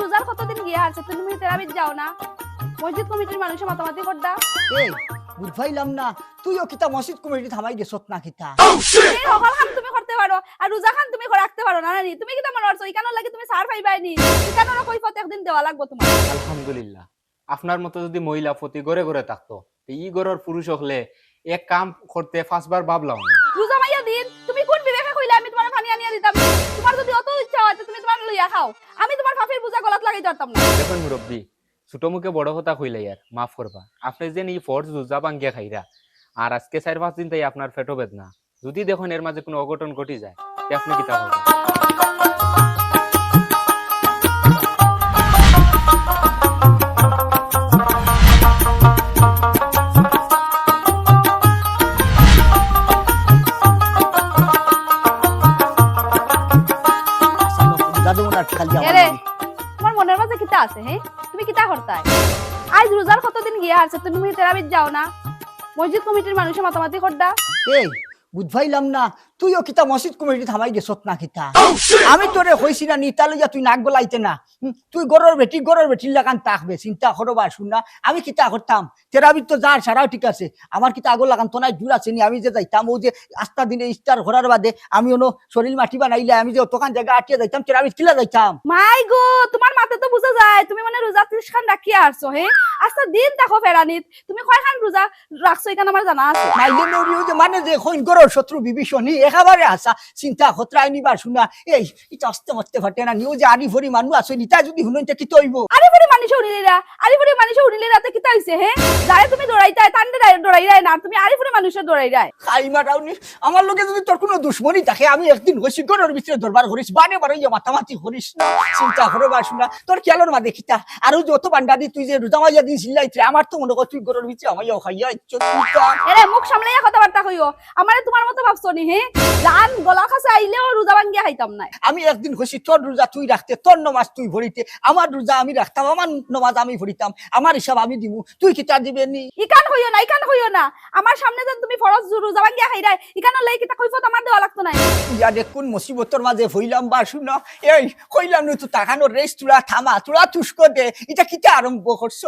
রোজার কতদিন গিয়া আছে? তুমি তেরাবিত যাও না। মসজিদ কমিটির মানুষে মাতামাতি করদা এই বুঝবাইলাম না। তুইও কিতা মসজিদ কমিটি থামাই গেছত না কিতা? এই সকল কাম তুমি করতে পারো। আর রোজা খান তুমি রাখতে পারো না নানি। তুমি কি মনে করছ? ইকানোর লাগি তুমি সার পাইবাই পাইবাইনি। ইকানোর কৈফত একদিন দেওয়া লাগবো তোমার। আলহামদুলিল্লাহ। আপনার মতো যদি মহিলা প্রতি ঘরে ঘরে থাকতো তো ই ঘরের পুরুষ হলে এক কাম করতে পাঁচবার ভাবলাম। না রোজা মাইয়া দিন তুমি কোন বিবেকে কইলে আমি তোমার দিতাম। তোমার যদি অত ইচ্ছা হয় তুমি তোমার লইয়া খাও। আমি তোমার ফাফির পূজা গলাত লাগাই যাতাম না। দেখুন মুরব্বী, ছোট মুখে বড় কথা কইলে ইয়ার, মাফ করবা। আপনি যে এই ফর্স জুজা ভাঙ্গিয়া খাইরা, আর আজকে চার পাঁচ দিন তাই আপনার ফেটো বেদনা। যদি দেখুন এর মাঝে কোনো অঘটন ঘটি যায় আপনি কি তা হবে। গিয়া আছে তুমি তেরাবিদ যাও না। মসজিদ কমিটির মানুষের মাতামাতি করদা। এই বুঝবাইলাম না। তুইও কিতা মসজিদ কমিটি থামাই গেছত না কিতা? আমি তোরে কইছি না নিতা লইয়া তুই নাক গলাইতে না। তুই গরর বেটি গরর বেটির লাগান তাকবে চিন্তা করবা শুন না। আমি কিতা করতাম? তেরাবির তো যার সারাও ঠিক আছে। আমার কিতা আগর লাগান তো নাই দূর আছে নি আমি যে যাইতাম ও যে আস্তা দিনে ইস্টার ঘোরার বাদে আমি অন্য শরীর মাটি বানাইলে আমি যে অতখান জায়গা আটিয়ে যাইতাম তেরাবির কিলা যাইতাম? মাই গো তোমার মাথায় তো বুঝা যায়। তুমি মানে রোজা ত্রিশ খান রাখিয়া আসছো হে? আচ্ছা দিন দেখো ফেরানিত তুমি কয় খান রোজা রাখছো এখানে আমার জানা আছে। নাইলে নরিও যে মানে যে হইন গরর শত্রু বিভীষণী একেবারে আসা চিন্তা খতরা নিবার শুনা। এই, ইটা অস্তে মস্তে ফাটে না। যে আরি ভরি মানুষ আছে, নিতা যদি শুনুন কি তৈব? মানুষ উনিলিরা মানুষ উনিলিরা তো কিতা হইছে হে? যারে তুমি দৌড়াইতাই তান্ডে দৌড়াই রায় না তুমি আরিফুরি মানুষের দৌড়াই রায় আমার লোকে যদি তোর কোনো দুশ্মনী থাকে আমি একদিন হইছি গরর ভিতরে দরবার করিস বারে বারে ইয়ে মাতামাতি করিস না চিন্তা করে বা শুনা তোর খেয়ালোর মা দেখিতা আরও যত বান্ডা দি তুই যে দিন সিল্লাইতে আমার তো মনে কর তুই গরর ভিতরে আমাইয়া খাইয়া ইচ্ছত এরে মুখ সামলাইয়া কথাবার্তা কইও আমারে তোমার মতো ভাবছ নি হে? জান গলা খাসে আইলেও রোজা ভাঙ্গিয়া খাইতাম না আমি একদিন হইছি তোর রোজা তুই রাখতে তোর নমাজ তুই ভরিতে আমার রোজা আমি রাখতাম আমার নমাজ আমি ভরিতাম আমার হিসাব আমি দিব তুই কি দিবে নি? ইকান হইও না ইকান হইও না। আমার সামনে যেন তুমি ফরজ রোজা ভাঙ্গিয়া খাই রায় ইকানোর লাগি কিতা কৈফত আমার দেওয়া লাগতো না ইয়া দেখুন মুসিবতর মাঝে হইলাম বা শুন এই কইলাম নি তো তাকানোর রেস তুলা থামা তোরা তুস্ক দে এটা কিতা আরম্ভ করছ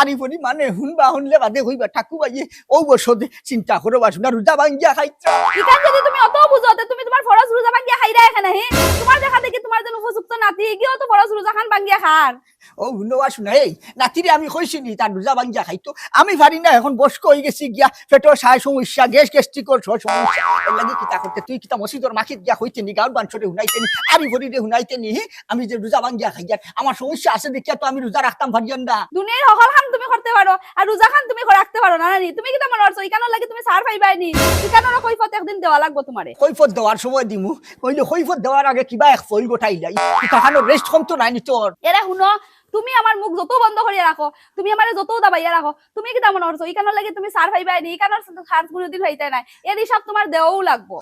আরি বলি মানে হুনবা হুনলে বাদে হইবা ঠাকু বাইয়ে ও বসো দে চিন্তা করো বা শুনা রুজা ভাঙ্গিয়া খাইছ ইকান যদি তুমি অত বুঝো তুমি তোমার ফরজ রোজা ভাঙ্গিয়া খাই রায় এখানে হে? তোমার দেখা দেখি তোমার যেন উপযুক্ত নাতি গিয়েও তো ফরজ রোজা খান ভাঙ্গিয়া খার ও হুনবা শুনা এই নাতিরে আমি কইছি নি তার রুজা ভাঙ্গিয়া খাইতো। আমি পারি না এখন বসক হয়ে গেছি গিয়া পেটর সায় সমস্যা গ্যাস গ্যাস্ট্রিকর সমস্যা। এর লাগি কিতা করতে? তুই কিতা মসজিদর মাখিত গিয়া হইতে নি গাউর বাঞ্চরে হুনাইতে নি আরি ভরিরে হুনাইতে নি আমি যে রোজা ভাঙ্গিয়া খাইয়ার আমার সমস্যা আছে দেখিয়া তো আমি রোজা রাখতাম ভারিয়ান না দুনিয়ার সকল খান তুমি করতে পারো আর রোজা খান তুমি রাখতে পারো না নানি তুমি কি তোমার অর্থ ইকানোর লাগি তুমি সার পাইবাইনি ইকানোর কৈফত একদিন দেওয়া লাগবো তোমারে। কৈফত দেওয়ার সময় দিমু। কইলে কৈফত দেওয়ার আগে কিবা এক ফইল গোটাই লাই। তাহানো রেস্ট কম তো নাই নি তোর। এরা শুনো তুমি আমার মুখ যত বন্ধ করিয়া রাখো তুমি আমার যত দাবাইয়া রাখো তুমি কি তেমন অর্থ ইকানোর লাগে তুমি সার পাইবাইনি ইকানোর সার কোনোদিন হইতে নাই। এর হিসাব তোমার দেওয়াও লাগবো।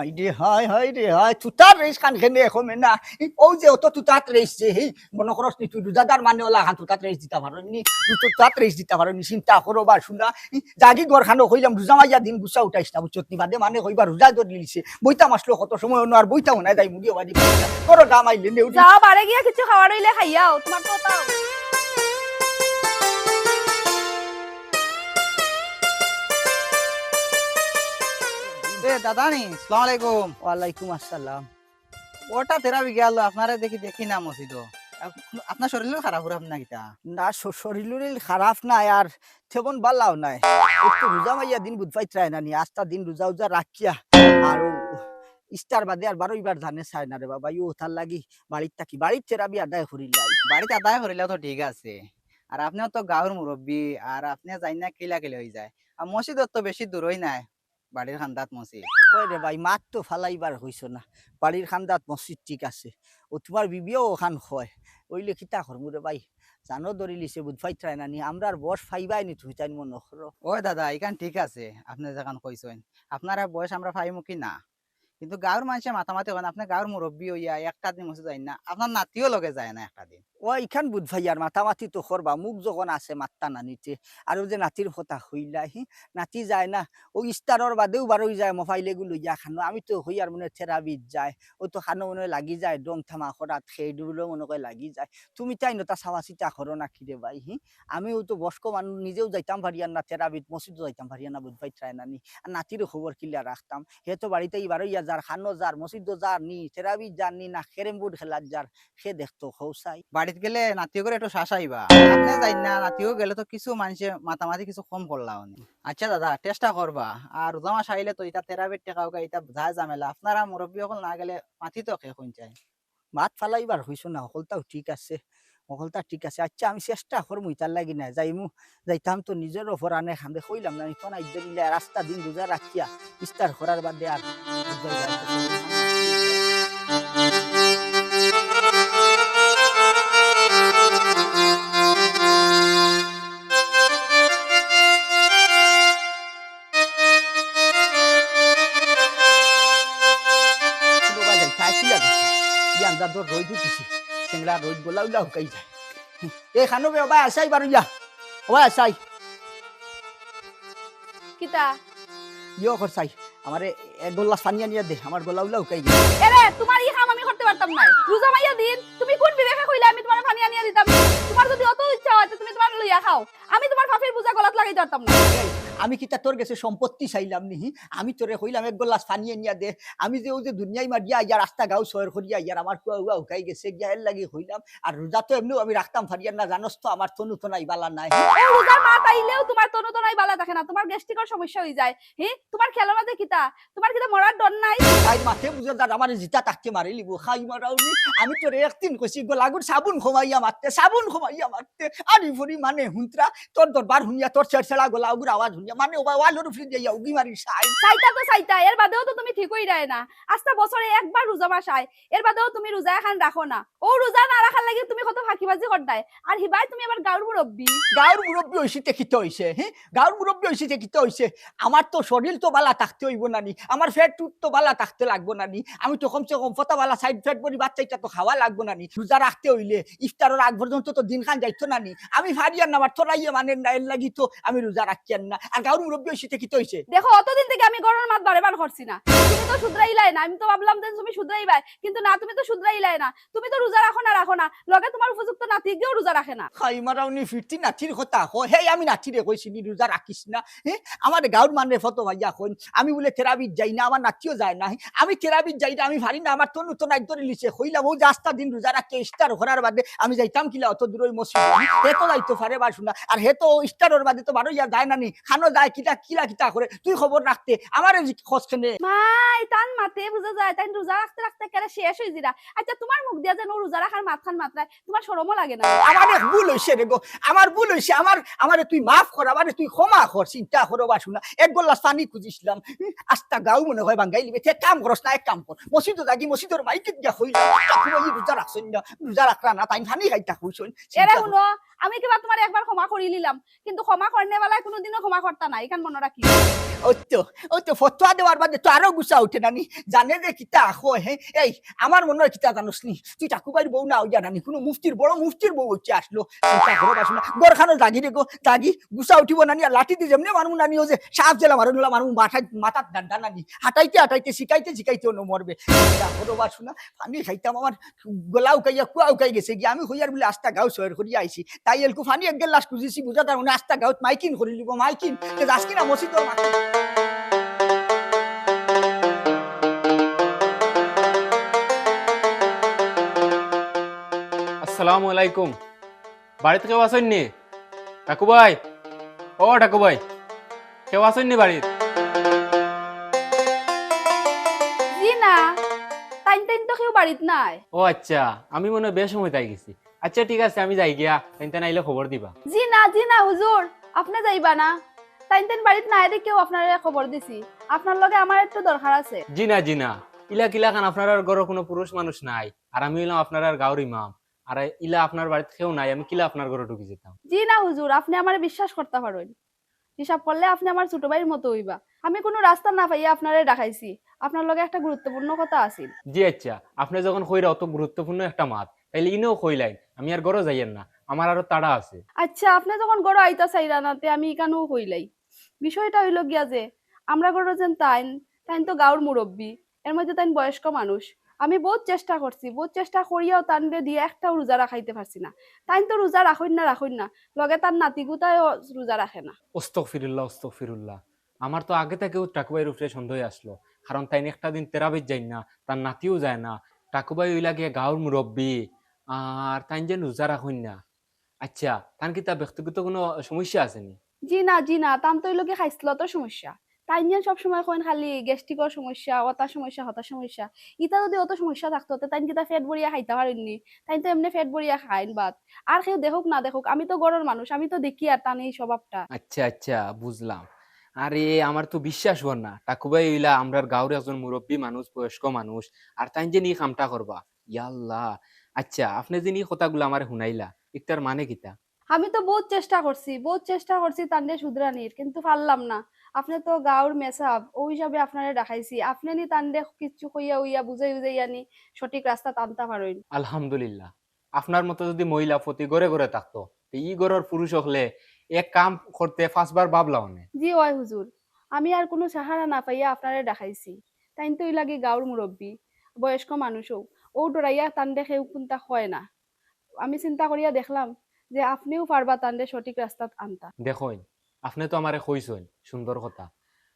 হাই রে হাই হাই রে হাই তুতার রেস খান খেনে এখমে না ও যে, অত তুতাত রেস যে, হেই, মনে করস নি তুই রোজাদার মানে ওলা খান তুতাত রেস দিতে পারো নি তুই তুতাত রেস দিতে পারো নি, চিন্তা করো বা শুনা। জাগি ঘর খানো কইলাম রোজা মাইয়া দিন গুছা উঠাইস না বুঝছত নি বাদে মানে কইবা রোজা ধরে লিছে। বইতা মাসলো কত সময় অন্য আর বইতাও নাই তাই মুড়িও বাড়ি করো দাম আইলে নেউ যা বারে গিয়া, কিছু খাওয়ার হইলে খাইয়াও তোমার তো তাও এ দাদা সালাম আলাইকুম। ওয়ালাইকুম আসসালাম। ওটা বিগেল আপনারে দেখি দেখি না মসজিদ আপনার শরীর খারাপ খারাপ না না শ- শরীরের খারাপ নাই আর তেমন বালাও নাই। একটু রোজা মাইয়া দিন বুধবাই ট্রাই না নি আস্তা দিন রোজা উজা রাখিয়া। আর ইস্টার বাদে আর বারো এবার ধানে চাই না রে বাবা ইও তার লাগি বাড়ির থাকি বাড়ির চেরাবি আদায় বাড়িতে আদায় করিলে তো ঠিক আছে আর আপনিও তো গাঁৱৰ মুরব্বী আর আপনি যাই না কিলা কিলা হয়ে যায়। আর মসজিদত তো বেশি দূরই নাই। বাড়ির খান্দাত মসজিদ কই রে ভাই, মাত তো ফালাইবার হইছ না। বাড়ির খান্দাত মসজিদ ঠিক আছে। ও তোমার বিবিও ওখান হয়। ওইলে কিতা করমু রে ভাই? জানো ধরি লিছে বুধবাই ট্রাই না নি আমরা আর বস ফাইবাই নি তুমি তাই মনে করো। ওই দাদা এখান ঠিক আছে, আপনি যেখান কইছেন। আপনার বয়স আমরা পাইমু কি না? কিন্তু গাঁৱৰ মানুহে মাতামাতি হয় না। আপনি গাঁৱৰ মুরব্বী হইয়া একটা দিন মসজিদ যায় না। আপনার নাতিও লগে যায় না একটা দিন। ও ইখান বুধ ভাই আর মাতামাতি তো করবা, মুখ যখন আছে মাত্তা নানিতে আৰু যে নাতির কথা হইলা হি নাতি যায় না, ও ইস্তারর বাদেও বারোই যায় মোবাইলে গুলো ইয়া খানো। আমি তো হই আর মনে থেরাবিত যায়। ও তো খানো মনে লাগি যায় ডং থামা করাত খেয়ে মনে হয় লাগি যায়। তুমি তাই নতা চাওয়া চিতা করো না কি রে ভাই হি? আমিও তো বয়স্ক মানুষ নিজেও যাইতাম পারিয়ান না থেরাবিত মসজিদও যাইতাম পারিয়ান না বুধ ভাই ট্রাই নানি। আর নাতিরও খবর কিলা রাখতাম হে তো বাড়িতে এবারও ইয়া যার খানো যার মসজিদও যার নি থেরাবিত যার নি, না খেরেম বোর্ড খেলার যার সে দেখতো খৌসাই বাড়িত গেলে নাতিও করে একটু শাসাইবা আপনি যাই না নাতিও গেলে তো কিছু মানুষে মাতামাতি কিছু কম করলা উনি আচ্ছা দাদা চেষ্টা করবা আর রোজা সাইলে তো এটা তেরাবির টাকা হোক এটা যা ঝামেলা আপনারা মুরব্বী সকল না গেলে মাতি তো কোন চাই মাত ফালাইবার হইছো না সকলটাও ঠিক আছে। সকলটা ঠিক আছে। আচ্ছা আমি চেষ্টা করমু ইতার লাগি না যাইমু, যাইতাম তো নিজের ওপর আনে খান্দে কইলাম না তো না রাস্তা দিন রোজা রাখিয়া ইস্তার করার বাদে আর দর রই দিছি। সেংলা রই গোলা উলা হুকাই যায়। এ খানো বে বাই আসাই বারু ইয়া। ওই আসাই কিতা? ইয় কর চাই আমার এক গোল্লা পানি আনিয়া দে আমার গোলা উলা হুকাই যায় এরে তোমার ই কাম আমি করতে পারতাম না রোজা মাইয়া দিন তুমি কোন বিবেকে কইলে আমি তোমার পানি আনিয়া দিতাম? তোমার যদি অত ইচ্ছা হয় তুমি তোমার লইয়া খাও। আমি তোমার ফাফির পূজা গলাত লাগাইতে পারতাম না আমি কিতা তোর গেছে সম্পত্তি চাইলাম নিহি? আমি তোরে কইলাম এক গোল্লা পানি আনিয়া দে। আমি যে ও যে দুনিয়াই মারিয়া ইয়া রাস্তা গাও শহর করিয়া ইয়ার আমার কুয়া উয়া হুকাই গেছে গিয়া এর লাগি হইলাম। আর রোজা তো এমনিও আমি রাখতাম ফারিয়ার না জানোস তো আমার তনু তো নাই বালা নাই। রোজার মা তাইলেও তোমার তনু তনাই বালা থাকে না তোমার গ্যাস্ট্রিকের সমস্যা হয়ে যায়। হি তোমার খেলার মাঝে কিতা তোমার কিতা মরার ডর নাই। তাই মাথে বুঝে তার আমার জিতা তাকতে মারি লিব খাই মারাউনি আমি তোরে একদিন কইছি গোলাগুর সাবুন খমাইয়া মারতে সাবুন খমাইয়া মারতে আরি ফুরি মানে হুন্ত্রা তোর দরবার হুনিয়া তোর ছেড়ছেড়া গোলাগুর আওয়াজ হুনিয়া মানে ওবা ওয়ালোর ফিরে যাইয়া উগি মারি সাই। চাইতা তো চাইতা এর বাদেও তো তুমি ঠিকই দেয় না। আস্তা বছরে একবার রোজা মাস আয় এর বাদেও তুমি রোজা এখন রাখো না। ও রোজা না রাখার লাগে তুমি কত ফাঁকিবাজি আর হিবাই তুমি আবার গাঁর মুরব্বী গাঁর মুরব্বী হইছি তেকিতে হইছে হ্যাঁ গাঁর মুরব্বী হইছি তেকিতে হইছে আমার তো শরীর তো বালা থাকতে হইব নানি আমার ফ্যাট টুট তো বালা থাকতে লাগবো নানি আমি তো কমসে কম ফটা বালা সাইড ফ্যাট করি বাচ্চাইটা তো খাওয়া লাগবো নানি। রোজা রাখতে হইলে ইফতারের আগ পর্যন্ত তো দিন খান যাইতো নানি। আমি ফারিয়ার না আমার তোরাইয়ে মানে না এর লাগি তো আমি রোজা রাখছি না। গাঁর মুরব্বী হইছি। দেখো অতদিন থেকে আমি গরমের মাত বারে বার করছি না। তুমি তো শুধরাইলাই না আমি তো ভাবলাম যে তুমি শুধরাইবাই কিন্তু না তুমি তো শুধরাইলাই না। তুমি তো রোজা রাখো না রাখো না। লগে তোমার উপযুক্ত নাতি গিয়েও রোজা রাখে না। ফিরতি নাতির কথা আমি নাতিরে কইছি নি রোজা রাখিস না। হে আমার গাঁর মানে ভাইয়া কইন আমি বলে থেরাবিত যাই না আমার নাতিও যায় না। আমি থেরাবিত যাই না আমি ভারি না আমার তো নতুন এক ধরে লিছে। হইলাম ও রাস্তা দিন রোজা রাখতে ইস্তার ঘোরার বাদে আমি যাইতাম কিলা অত দূর ওই মসজিদ। হে তো যাইতো পারে বা শুনা। আর হে তো ইস্তারের বাদে তো বারো ইয়া যায় না নি। খানো যায় কিটা কিলা কিটা করে। তুই খবর রাখতে আমার খোঁজ খেনে। মাই টান মাতে বুঝা যায়। তাই রোজা রাখতে রাখতে কেন শেষ হয়ে জিরা আচ্ছা তোমার মুখ দিয়া যেন রোজা রাখার মাথান মাত্রায় তোমার সরমও লাগে না? আমার ভুল হইছে রে গো। আমার ভুল হইছে আমার আমারে তুই মাফ কর আমারে তুই ক্ষমা কর চিন্তা করো বা শুনা। এক গোল্লা পানি খুঁজিছিলাম। আস্তা গাও মনে হয় বাঙ্গাই লিবে। তে কাম করস না এক কাম কর মসজিদ জাগি মসজিদর মাইকে দিয়া হইলা রোজা রাখছেন না রোজা রাখরা না তাই ফানি খাইতা হইছেন এরে শুনো। আমি কিবা তোমার একবার ক্ষমা করি নিলাম কিন্তু ক্ষমা করনে বেলায় কোনোদিনও ক্ষমা করতা না এখান মনে রাখি ওই তো ওই তো ফতোয়া দেওয়ার বাদে তো আরও গুছা উঠে নানি জানে যে কিতা আখো হে এই আমার মনে হয় কিতা জানোস নি তুই টাকুবাড়ি বউ না হইয়া নানি কোনো মুফতির বড় মুফতির বউ হচ্ছে আসলো। করো বাসু না গরখানো দাগি রে গো দাগি গুছা উঠিব নানি আর লাঠি দিয়ে যেমনি মারমু নানি ও যে, সাপ জেলা মারু নিলাম মারমু মাথায় মাথার ডান্ডা নানি হাঁটাইতে হাঁটাইতে শিখাইতে শিখাইতে অন্য মরবে করো বাসু পানি খাইতাম আমার গোলা উকাইয়া কুয়া উকাই গেছে। গিয়ে আমি হইয়ার বলে আস্তা গাও সয়ের করিয়া আইছি তাই এলকু ফানি এক গেলাস খুঁজিছি বুঝা তার মানে আস্তা গাঁত মাইকিন করি লিব মাইকিন। মসজিদ আসসালামু আলাইকুম। বাড়িতে কেউ আসেন নি? ঠাকু ভাই? ও ঠাকু ভাই কেউ আসেন নি বাড়িতে জি না টাইম টাইম তো কেউ বাড়িত নাই। ও আচ্ছা আমি মনে হয় বেশ সময় তাই গেছি। আচ্ছা ঠিক আছে আমি যাই গিয়া। তাইতে নাইলে খবর দিবা। জি না জি না হুজুর। আপনি যাইবা না। টাইম টাইম বাড়িত নাই দেখেও আপনার খবর দিছি। আপনার লগে আমার একটু দরকার আছে। জি না জি না। ইলা কিলা খান আপনার আর ঘরে কোনো পুরুষ মানুষ নাই। আর আমি হইলাম আপনার আর গাঁর ইমাম। আর ইলা আপনার বাড়িতে কেউ নাই আমি কিলা আপনার ঘরে ঢুকে যেতাম। জি না হুজুর আপনি আমার বিশ্বাস করতে পারেন। হিসাব করলে আপনি আমার ছোট ভাইয়ের মতো হইবা। আমি কোনো রাস্তা না পাইয়া আপনারে দেখাইছি। আপনার লগে একটা গুরুত্বপূর্ণ কথা আছিল জি আচ্ছা। আপনি যখন কইরা অত গুরুত্বপূর্ণ একটা মাত তাইলে ইনেও কইলাইন আমি আর গরো যাইয়েন না আমার আরও তাড়া আছে। আচ্ছা আপনি যখন গড় আইতা চাইরা না তে আমি এখানেও হইলাই। বিষয়টা হইল গিয়া যে আমরা গড় যেন তাইন তাইন তো গাঁর মুরব্বী এর মধ্যে তাইন বয়স্ক মানুষ। আমি বহুত চেষ্টা করছি বহুত চেষ্টা করিয়াও তানরে দিয়ে একটাও রোজা রাখাইতে পারছি না। তাইন তো রোজা রাখইন না রাখইন না লগে তার নাতি নাতিগুতায়ও রোজা রাখে না। ওস্তক ফিরুল্লাহ ওস্তক ফিরুল্লাহ আমার তো আগে থেকেও টাকুবাইয়ের উপরে সন্দেহ আসলো কারণ তাই একটা দিন তেরাবিত যায় না তার নাতিও যায় না। টাকুবাই ওই লাগে গাঁর মুরব্বী। আর তাই যে রোজা রাখুন না আচ্ছা তার কি তার ব্যক্তিগত কোনো সমস্যা আসেনি জি না জি না তান তো লগে খাইছিল তো সমস্যা। তাই নিয়ে সবসময় কইন খালি গ্যাস্ট্রিকর সমস্যা অতা সমস্যা হতা সমস্যা। ইটা যদি অত সমস্যা থাকতো তে তাই কিতা ফেট বড়িয়া খাইতে পারেননি? তাই তো এমনি ফেট বড়িয়া খাইন বাদ। আর কেউ দেখুক না দেখুক আমি তো গড়ের মানুষ আমি তো দেখি আর তান এই স্বভাবটা। আচ্ছা আচ্ছা বুঝলাম। আরে আমার তো বিশ্বাস হর না। টাকুবাই ইলা আমরার গাঁওর একজন মুরব্বী মানুষ বয়স্ক মানুষ আর তাই যে নি কামটা করবা? ইয়াল্লাহ আচ্ছা আপনি যে নি কথাগুলো আমার শুনাইলা ইটার মানে কিতা? আমি তো বহুত চেষ্টা করছি বহুত চেষ্টা করছি তান্ডে শুধরানির কিন্তু পারলাম না। আপনি তো গাঁর মেসাব ওই হিসাবে আপনারে দেখাইছি। আপনি নি তান্ডে কিছু কইয়া উইয়া বুঝাই বুঝাই আনি সঠিক রাস্তা টানতে পারেন আলহামদুলিল্লাহ। আপনার মতো যদি মহিলা প্রতি গড়ে গড়ে থাকতো তো ই গড়ের পুরুষ হলে এক কাম করতে পাঁচবার ভাবলা অনে জি ওই হুজুর। আমি আর কোনো সাহারা না পাইয়া আপনারে দেখাইছি। তাইন তো লাগে গাঁর মুরব্বী বয়স্ক মানুষও। ও ডরাইয়া তান্ডে কেউ কোনটা হয় না। আমি চিন্তা করিয়া দেখলাম যে আপনিও পারবা তান্ডে সঠিক রাস্তাত আনতা। দেখুন আপনি তো আমারে কইছেন সুন্দর কথা।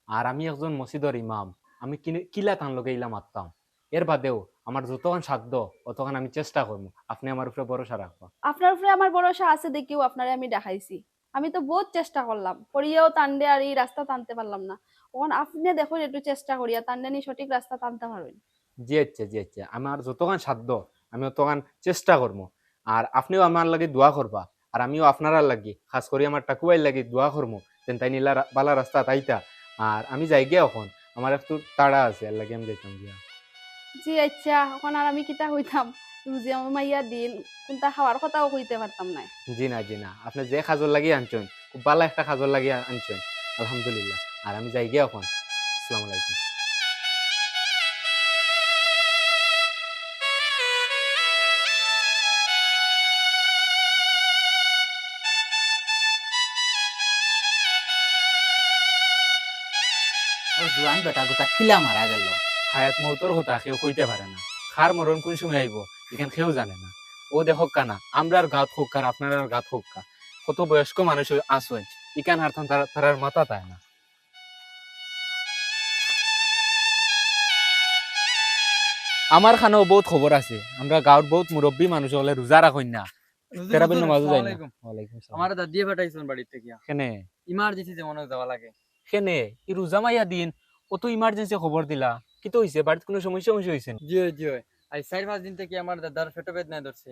আর আমি একজন মসজিদর ইমাম আমি কিলা তান লগে ইলা মারতাম এর বাদেও আমার যতক্ষণ সাধ্য অতক্ষণ আমি চেষ্টা করব আপনি আমার উপরে ভরসা রাখবা আপনার উপরে আমার ভরসা আছে দেখিও আপনারে আমি দেখাইছি। আমি তো বহুত চেষ্টা করলাম করিয়াও তান্ডে আর এই রাস্তা টানতে পারলাম না। তখন আপনি দেখুন একটু চেষ্টা করিয়া তান্ডে নি সঠিক রাস্তা টানতে পারবেন জি আচ্ছা জি আচ্ছা। আমার যতক্ষণ সাধ্য আমি অতক্ষণ চেষ্টা করব আর আপনিও আমার লাগে দোয়া করবা আর আমিও আপনারা লাগি খাস করে আমার টাকুয়াই লাগি দোয়া করব যেন তাই নীলা বালা রাস্তা তাইতা আর আমি যাই গিয়া এখন আমার একটু তাড়া আছে আর লাগে আমি যাইতাম গিয়া। জি আচ্ছা এখন আর আমি কিতা হইতাম রুজি মাইয়া দিন কোনটা খাওয়ার কথাও কইতে পারতাম না জি না জি না। আপনি যে খাজর লাগিয়ে আনছেন খুব ভালো একটা খাজর লাগিয়ে আনছেন আলহামদুলিল্লাহ। আর আমি যাই গিয়া এখন আসসালামু আলাইকুম। বেটা গোটা কিলা মারা গেল। হায়াত মৌতর কথা কেউ কইতে পারে না। খার মরণ কোন সময় আইব এখান কেউ জানে না। ও দেখক কানা আমরার গাত হোক কার আপনার গাত হোক কা কত বয়স্ক মানুষ আসুন ইকান তারার মাথা তাই না। আমার খানেও বহুত খবর আছে। আমরা গাঁৱত বহুত মুরব্বী মানুষ হলে রোজা রাখুন না। তেরাবিন নামাজও যাই না। ওয়ালাইকুম আসসালাম। আমার দাদিয়ে পাঠাইছেন বাড়ির থেকে কেনে? ইমার্জেন্সি যেমন যাওয়া লাগে। কেনে? ই রোজা মাইয়া দিন। কত ইমার্জেন্সি খবর দিলা? কি তো হইছে বাড়িতে কোনো সমস্যা হইছে নি? জি জি আই চার পাঁচ দিন থেকে আমার দাদার ফেটো বেদনায় ধরছে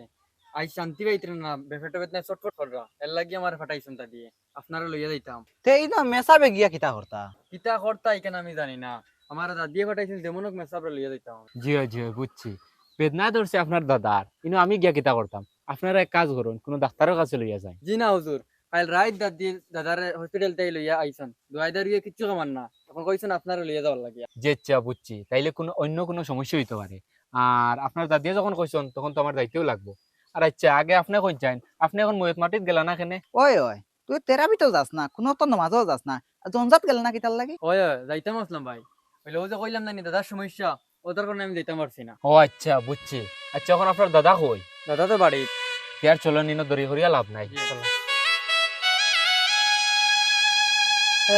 আই শান্তি পাইতেন না ফেটো বেদনায় চটফট কররা এর লাগি আমার ফাটাইছেন তা দিয়ে আপনারা লইয়া যাইতাম। তে এই না মেসাবে গিয়া কিতা করতা কিতা করতা এখানে আমি জানি না। আমার দাদিয়ে পাঠাইছেন যেমন হোক মেসাবরে লইয়া যাইতাম। জি জি বুঝছি। বেদনা ধরছে আপনার দাদার কিন্তু আমি গিয়া কিতা করতাম আপনারা এক কাজ করুন কোনো ডাক্তারের কাছে লইয়া যায়। জি না হুজুর কাল রাত দাদি দাদার হসপিটাল তাই লইয়া আইছেন দোয়াইদার গিয়ে কিচ্ছু কামান না। এখন কইছেন আপনারা লইয়া যাওয়ার লাগিয়া যে ইচ্ছা বুঝছি তাইলে কোনো অন্য কোনো সমস্যা হইতে পারে। আর আপনার দাদিয়া যখন কইছেন তখন তো আমার দায়িত্বও লাগবো। আর আচ্ছা আগে আপনি কই চাইন আপনি এখন ময়ত মাটিত গেলা না কেনে? ওই ওই তুই তেরাবিতেও যাস না কোনো তো নমাজও যাস না। জঞ্জাত গেল না কিতার লাগি? ওই ওই, যাইতাম আসলাম ভাই। হইলে ও যে কইলাম না নি দাদার সমস্যা ওটার কারণে আমি যাইতাম পারছি না। ও আচ্ছা বুঝছি আচ্ছা এখন আপনার দাদা কই? দাদা তো বাড়ি। ইয়ার চলো নিন দড়ি হরিয়া লাভ নাই।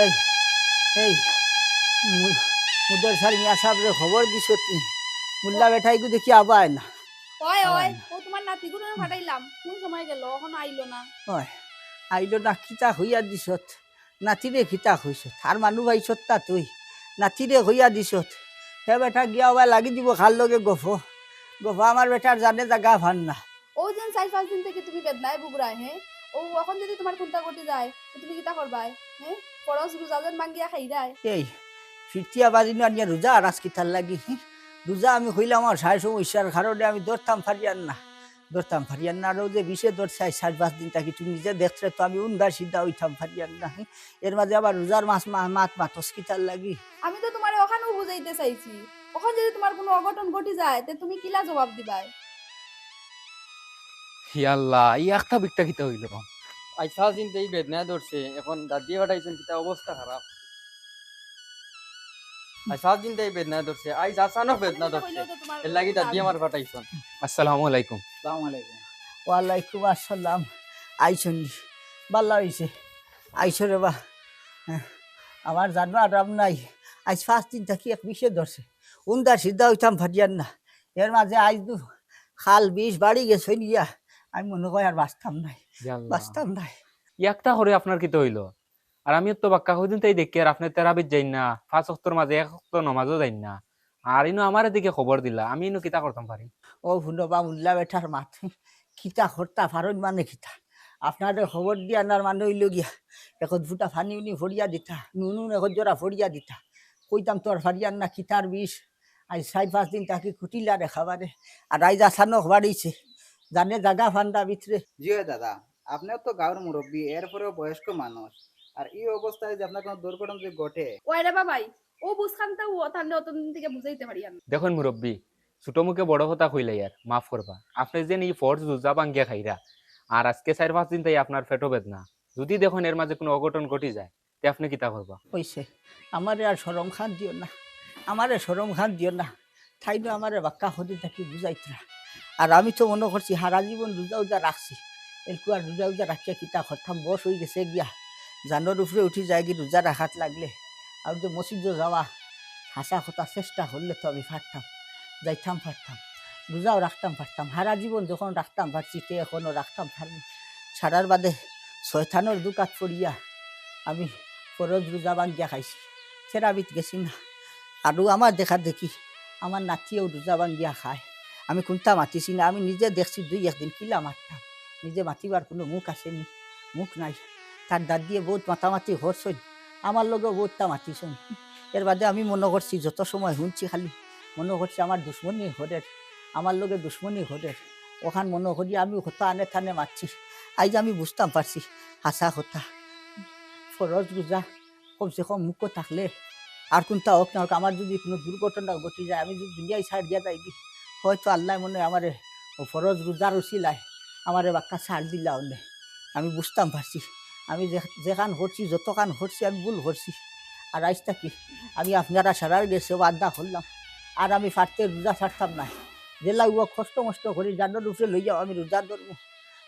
এই এই মুদার সার মিয়া সাহেবরে খবর দিছ মুল্লা বেঠাইকু দেখি আবার না। ওই ওই। ও তোমার নাতিগুলো ফাটাইলাম কোন সময় গেল? এখন আইলো না। হয়। আইলো না কিতা হইয়া দিছত। নাতিরে খিতা হইছত। আর মানুহ পাইছত তা তুই। নাতিরে হইয়া দিছত। সে বেটা গিয়া আবার লাগি দিব খার লগে গফ। গফ আমার বেটার জানে জাগা ভান না। ও যেন চার পাঁচ দিন থেকে তুমি বেদনায় বুগরায় হ্যাঁ ও এখন যদি তোমার কোনটা গটি যায় তুমি কিতা করবাই হ্যাঁ খরচ রোজা যেন ভাঙ্গিয়া খাই যায়। এই ফিরতিয়া বাজিনো আনিয়া রোজা রাজ কিতার লাগি? হি? রোজা আমি হইলাম আমার সাই সমস্যার কারণে আমি ধরতাম পারিয়ার না। ধরতাম ফারিয়ান না আরও যে বিষে ধরছে আজ সাত পাঁচ দিন থাকি তুমি নিজে দেখছে তো আমি উন্দার সিদ্ধা হইতাম ফারিয়ান না এর মাঝে আবার রোজার মাছ মা- মাত মাতস কিতার লাগি? আমি তো তোমার ওখানেও বুঝাইতে চাইছি। ওখানে যদি তোমার কোনো অঘটন ঘটি যায় তে তুমি কিলা জবাব দিবাই? ইয়াল্লাহ এই একটা বিকটা কিতা হইল? পাঁচ দিন এই বেদনা ধরছে এখন দাদি কিতা অবস্থা খারাপ। দিন বেদনা ধরছে। বেদনা ধরছে। এর লাগি আমার ফাটাইছেন আসসালামু আলাইকুম। আসসালামু আলাইকুম ওয়ালাইকুম আসসালাম। আইসন ভালো হয়েছে আইসো রে বা। হ্যাঁ, আমার জানো আরাম নাই। আজ ফার্স্ট দিন থাকি এক বিষে ধরছে। উন্দার সিদ্ধা হইতাম ফাটিয়ান না। এর মাঝে আজ দু খাল বিষ বাড়ি গেছে নিয়া। আমি মনে করি আর বাঁচতাম নাই। বাঁচতাম নাই। একটা করে আপনার কিতা হইল? আর আমি তো বাক্কা হইদিন তাই দেখি আর আপনি তেরাবিত যাই না পাঁচ অক্তর মাঝে এক অক্ত নমাজও যাই না। আর ইনো আমার দিকে খবর দিলা আমি ইনো কিতা করতাম পারি ও ভুনবা উল্লা বেঠার মাত। খিতা হরতা ফারণ মানে খিতা আপনাদের খবর দিয়া আনার মানে হইল গিয়া। এখন ফুটা ফানি উনি ফরিয়া দিতা নুনু এখন জোড়া ফরিয়া দিতা। কইতাম তোর ফারিয়ান না খিতার বিষ। আজ চার পাঁচ দিন তাকে খুটিলা দেখাবারে আর আইজ আসানক বাড়িছে জানে জাগা ফান্ডা ভিতরে জি হয় দাদা আপনিও তো গাঁর মুরব্বী এরপরেও বয়স্ক মানুষ আর এই অবস্থায় যে আপনার কোনো দুর্ঘটনা যদি ঘটে ওই রে বাবাই ও বুঝখানটা ও তাহলে অতদিন থেকে বুঝাইতে পারি আমি। দেখুন মুরব্বী ছোট মুখে বড় কথা কইলাই আর মাফ করবা। আপনি যে এই ফোর্স জুজা বাঙ্গিয়া খাইরা আর আজকে চার পাঁচ দিন তাই আপনার ফেটো বেদনা। যদি দেখুন এর মাঝে কোনো অঘটন ঘটি যায় তে আপনি কিতা করবা? কইছে আমারে আর সরম খান দিও না আমারে সরম খান দিও না। ঠাইনো আমারে বাক্কা হতে থাকি বুঝাইতরা। আর আমি তো মনে করছি হারা জীবন রোজা উজা রাখছি। এরকু আর রোজা উজা রাখিয়া কিতা করতাম? বস হয়ে গেছে গিয়া। জানোর উপরে উঠি যায় কি রোজা রাখাত লাগলে। আর যে মসজিদে যাওয়া হাসা কথা চেষ্টা করলে তো আমি পারতাম যাইতাম পারতাম রোজাও রাখতাম ফাটতাম হারা জীবন যখন রাখতাম পারছি তে এখনও রাখতাম ছাড়ার বাদে শয়তানোর দুকাত পড়িয়া আমি ফরজ রোজা বাঙ্গিয়া খাইছি। সেরাবিত গেছি না। আৰু আমার দেখা দেখি আমার নাতিও রোজা বাঙ্গিয়া খায়। আমি কোনটা মাতিছি না। আমি নিজে দেখছি দুই একদিন কিলা মারতাম নিজে মাতিবার কোনো মুখ আসেনি মুখ নাই। তার দাদিয়ে বহুত মাতামাতি হরছই আমার লগেও বহুতটা মাতিছন এর বাদে আমি মনে করছি, যত সময় শুনছি খালি, মনে করছি আমার দুশ্মনী হরের, আমার লগে দুশ্মনী হরের। ওখান মনে করি আমি হতা আনে থানে মারছি। আজ আমি বুঝতাম পারছি, হাসা হতা ফরজ রোজা কমসে কম মুখ থাকলে আর কোনটা হোক না হোক, আমার যদি কোনো দুর্ঘটনা ঘটি যায়, আমি যদি দুনিয়ায় ছাড় দিয়া যাই হয়তো আল্লাহ মনে আমারে ফরজ রোজার উচিলায় আমারে বাক্কা ছাড় দিলা আমি বুঝতাম পারছি। আমি যেখান হরছি যতখান হরছি আমি ভুল হরছি আর আইসটা কি আমি আপনারা সারার গেছে বাদা করলাম। আর আমি ফাটতে রোজা ছাড়তাম না। যে লাগব, কষ্ট মষ্ট করি জানোর উপরে লই যাও, আমি রোজা ধরবো,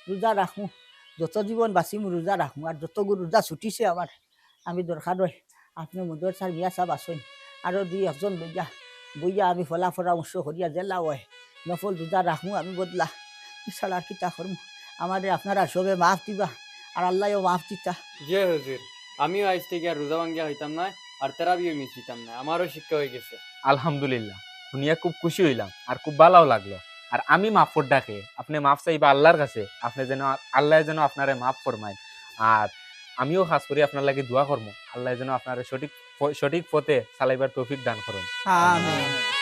রোজা রাখব। যত জীবন বাঁচিম রোজা রাখব। আর যতগুলো রোজা ছুটিছে আমার, আমি দরকার হয়, আপনি মুদর স্যার মিয়া সাহেব আসেন। আরও দুই একজন লইয়া, বইয়া আমি ফলা পরামর্শ করিয়া জেলা হয়, নফল রোজা রাখব আমি বদলা। ছাড়া কিতা করব? আমাদের আপনারা সবে মাফ দিবা। আর আল্লাহও মাফ দিতা। হুজুর আমিও আজ থেকে আর রোজা ভাঙ্গিয়া হইতাম না আর তেরাবিও মিস না আমারও শিক্ষা হয়ে গেছে। আলহামদুলিল্লাহ শুনিয়া খুব খুশি হইলাম আর খুব ভালোও লাগল। আর আমি মাফর ডাকে আপনি মাফ চাইবা আল্লাহর কাছে আপনি যেন আল্লাহ যেন আপনারে মাফ ফরমায়। আর আমিও খাস করি আপনার লাগে দোয়া করব আল্লাহ যেন আপনার সঠিক সঠিক পথে চালাইবার তৌফিক দান করুন। আমিন।